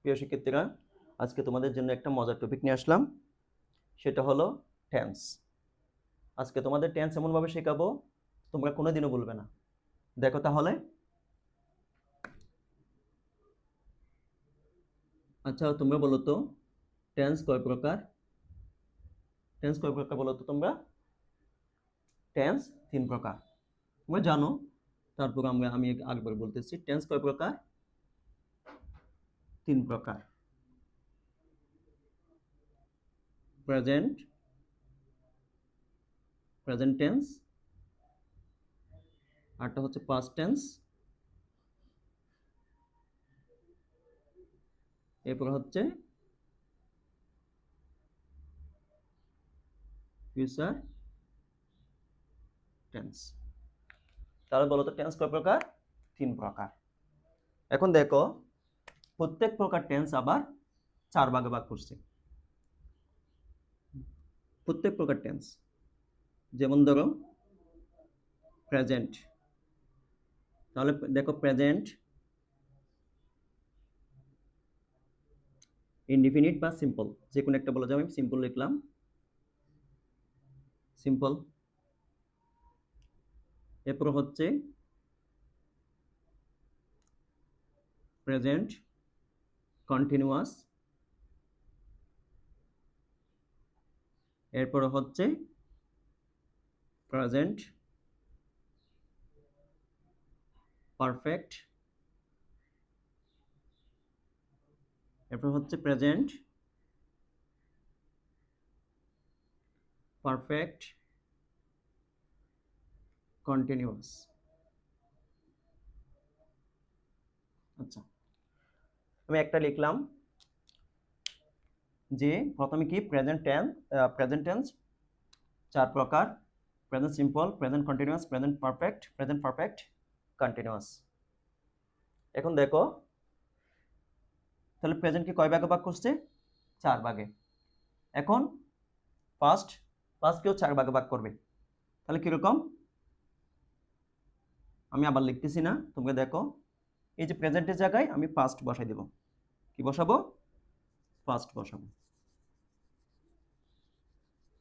প্রিয় শিক্ষার্থীরা, আজকে তোমাদের জন্য একটা মজার টপিক নিয়ে আসলাম। সেটা হলো টেন্স আজকে তোমাদের টেন্স এমনভাবে শেখাবো, তোমরা কোনোদিনও বলবে না। দেখো তাহলে। আচ্ছা তোমরা বলো তো টেন্স কয় প্রকার? টেন্স কয় প্রকার বলো তো তোমরা? টেন্স তিন প্রকার। তোমরা জানো, তারপর আমরা আমি আরেকবার বলতেছি টেন্স কয় প্রকার? তিন প্রকার। প্রেজেন্ট প্রেজেন্ট টেন্স আরটা হচ্ছে পাস্ট টেন্স এরপর হচ্ছে ফিউচার টেন্স তাহলে বলো তো টেন্স কয় প্রকার? তিন প্রকার। এখন দেখো প্রত্যেক প্রকার টেন্স আবার চার ভাগে ভাগ করছে। প্রত্যেক প্রকার টেন্স যেমন ধরো প্রেজেন্ট তাহলে দেখো প্রেজেন্ট ইনডিফিনিট বা সিম্পল যে কোনো একটা বলা যাবে, আমি সিম্পল লিখলাম। সিম্পল এরপর হচ্ছে প্রেজেন্ট কন্টিনিউয়াস এরপর হচ্ছে প্রেজেন্ট পারফেক্ট এরপর হচ্ছে প্রেজেন্ট পারফেক্ট কন্টিনিউয়াস আচ্ছা। আমি একটা লিখলাম যে প্রথমে কি? প্রেজেন্ট টেন্স প্রেজেন্ট টেন্স চার প্রকার present simple present continuous present perfect present perfect continuous এখন দেখো, তাহলে প্রেজেন্টকে কয় ভাগে ভাগ করছে? চার ভাগে। এখন ফার্স্ট ফার্স্ট ফার্স্টকেও চার ভাগে ভাগ করবে। তাহলে কীরকম? আমি আবার লিখতেছি না, তোমরা দেখো, এই যে প্রেজেন্টের জায়গায় আমি ফার্স্ট বসাই দেব। কি বসাবো? ফার্স্ট বসাবো।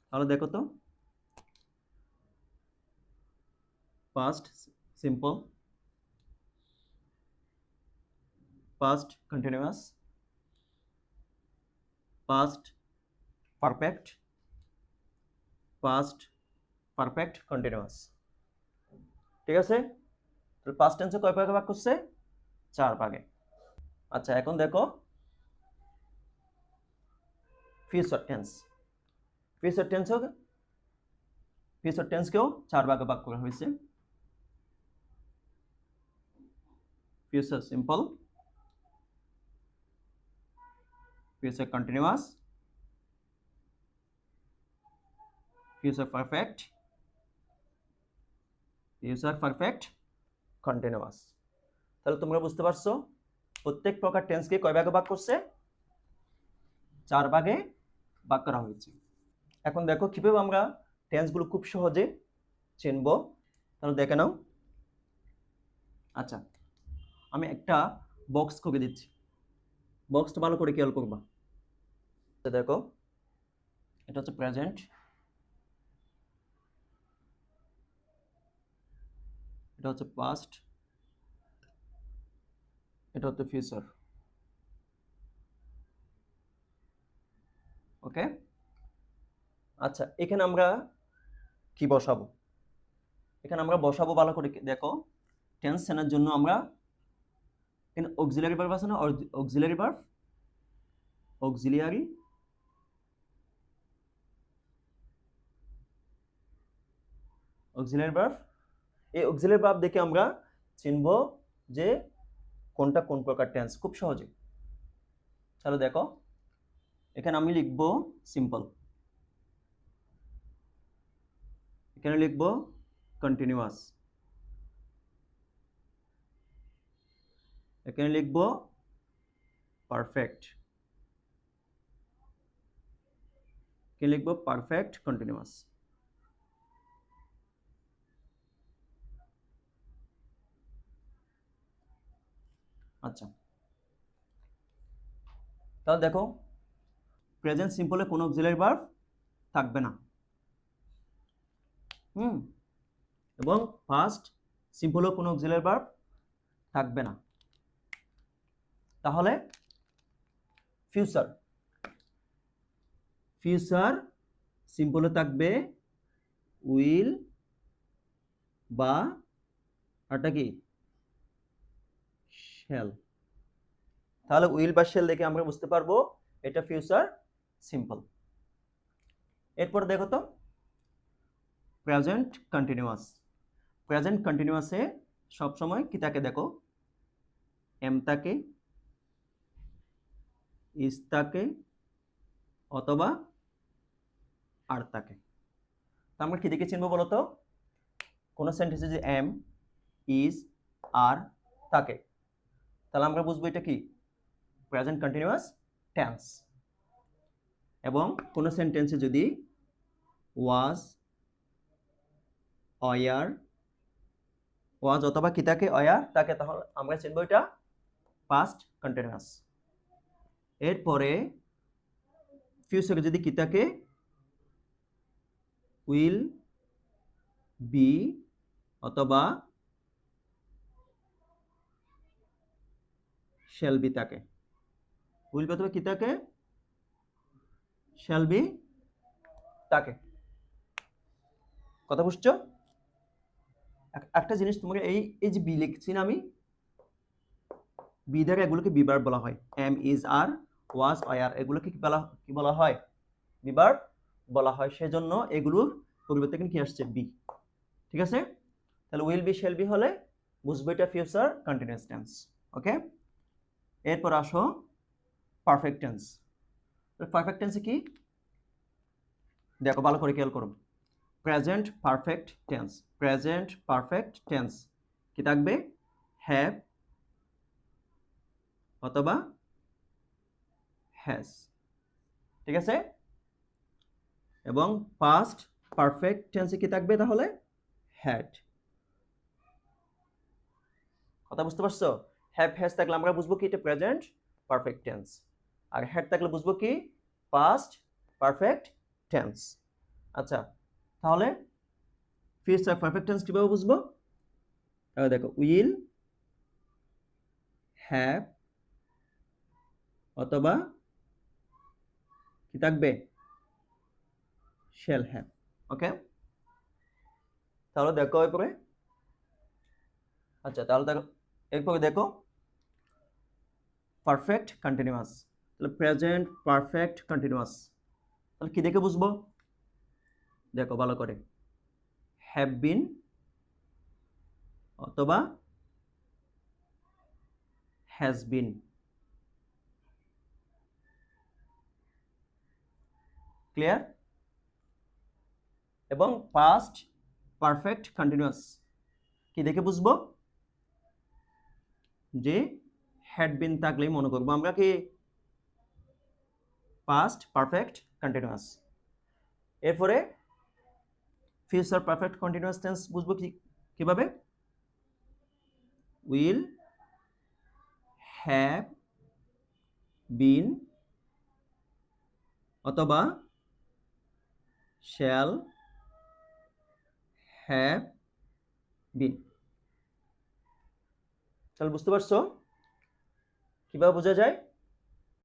তাহলে দেখো তো। First simple first continuous first perfect first perfect continuous ঠিক আছে? তাহলে পাস্ট টেন্সে কয় ভাগে ভাগ করছে? চার ভাগে। আচ্ছা এখন দেখো। Future tense future tense future টেন্সকেও চার ভাগে ভাগ করা হয়েছে future simple future continuous future perfect future perfect continuous তাহলে তোমরা বুঝতে পারছ? প্রত্যেক প্রকার টেন্সকে কয় ভাগে ভাগ করছে? চার ভাগে ভাগ করা হয়েছে। এখন দেখো কীভাবে আমরা টেন্সগুলো খুব সহজে চিনব। তাহলে দেখে নাও। আচ্ছা আমি একটা বক্স করে দিচ্ছি। বক্সটা ভালো করে খেয়াল করবা। দেখো, এটা হচ্ছে প্রেজেন্ট এটা হচ্ছে পাস্ট এটা হচ্ছে ফিউচার ওকে? আচ্ছা এখানে আমরা কি বসাবো? এখানে আমরা বসাবো ভালো করে দেখো টেন্স সেনের জন্য আমরা এখানে অক্সিলারি ভার্ব আছে না? Auxiliary verb auxiliary auxiliary verb এই অক্সিলারি ভার্ব দেখে আমরা চিনব যে কোনটা কোন প্রকার টেন্স খুব সহজে। তাহলে দেখো এখানে আমি লিখব সিম্পল এখানে লিখব কন্টিনিউয়াস এখানে লিখব পারফেক্ট এখানে লিখব পারফেক্ট কন্টিনিউয়াস আচ্ছা। তাহলে দেখো প্রেজেন্ট সিম্পলে কোনো অক্সিলারি ভার্ব থাকবে না। হুম? এবং ফার্স্ট সিম্পলেও কোনো অক্সিলারি ভার্ব থাকবে না। তাহলে ফিউচার ফিউচার সিম্পলে থাকবে উইল বা আরটা কি? শেল তাহলে উইল বা শেল দেখে আমরা বুঝতে পারব এটা ফিউচার সিম্পল। এরপর দেখো তো প্রেজেন্ট কন্টিনিউয়াস প্রেজেন্ট কন্টিনিউয়াসে সবসময় কি থাকে দেখো? এম থাকে ইস থাকে, অথবা আর থাকে। তা আমরা কি দেখে চিনবো বলো তো কোনো সেন্টেন্সে যে এম ইজ আর তাকে তাহলে আমরা বুঝব এটা কি? প্রেজেন্ট কন্টিনিউয়াস টেন্স এবং কোনো সেন্টেন্সে যদি ওয়াজ অয়ার ওয়াজ অথবা কি থাকে অয়ার তাকে তাহলে আমরা চিনবো এটা পাস্ট কন্টিনিউয়াস এরপরে ফিউচারে যদি কি থাকে উইল বি অথবা শ্যাল বি থাকে উইল বি অথবা কি থাকে শ্যাল বি তাকে। কথা বুঝছ? এক- একটা জিনিস তোমাকে এই এই যে বি লিখছি না আমি, বি দ্বারা এগুলোকে বিবার বলা হয়। Am is are, was I are, এগুলোকে কি বলা কি বলা হয়? বিবার বলা হয়। সেজন্য এগুলোর পরিবর্তে কিন্তু কি আসছে? বি। ঠিক আছে? তাহলে উইল বি শেল বি হলে বুঝব এটা ফিউচার কন্টিনিউয়াস টেন্স। ওকে? এরপর আসো পারফেক্ট টেন্স। পারফেক্ট টেন্সে কি? দেখো, ভালো করে খেয়াল করো। Present perfect tense present perfect tense কি থাকবে? হ্যাভ অথবা হ্যাজ ঠিক আছে? এবং পাস্ট পারফেক্ট টেন্সে কি থাকবে তাহলে? হ্যাড কথা বুঝতে পারছ? হ্যাভ হ্যাজ থাকলে আমরা বুঝব কি? এটা প্রেজেন্ট পারফেক্ট টেন্স আর হ্যাড থাকলে বুঝব কি? পাস্ট পারফেক্ট টেন্স আচ্ছা তাহলে ফিউচার পারফেক্ট টেন্স কীভাবে বুঝব? তাহলে দেখো উইল হ্যাভ অথবা কি থাকবে? শেল হ্যাভ ওকে তাহলে দেখো এরপরে। আচ্ছা তাহলে দেখো এরপরে দেখো পারফেক্ট কন্টিনিউয়াস তাহলে প্রেজেন্ট পারফেক্ট কন্টিনিউয়াস তাহলে কি দেখে বুঝব? দেখো, ভালো করে। হ্যাভ বিন অথবা হ্যাজ বিন ক্লিয়ার এবং পাস্ট পারফেক্ট কন্টিনিউয়াস কি দেখে বুঝব? যে হ্যাড বিন থাকলেই মনে করব। আমরা কি পাস্ট পারফেক্ট কন্টিনিউয়াস এরপরে ফিউচার পারফেক্ট কন্টিনিউয়াস টেন্স বুঝব কীভাবে? উইল হ্যাভ বিন অথবা শ্যাল হ্যাভ বিন তাহলে বুঝতে পারছ? কীভাবে বোঝা যায়?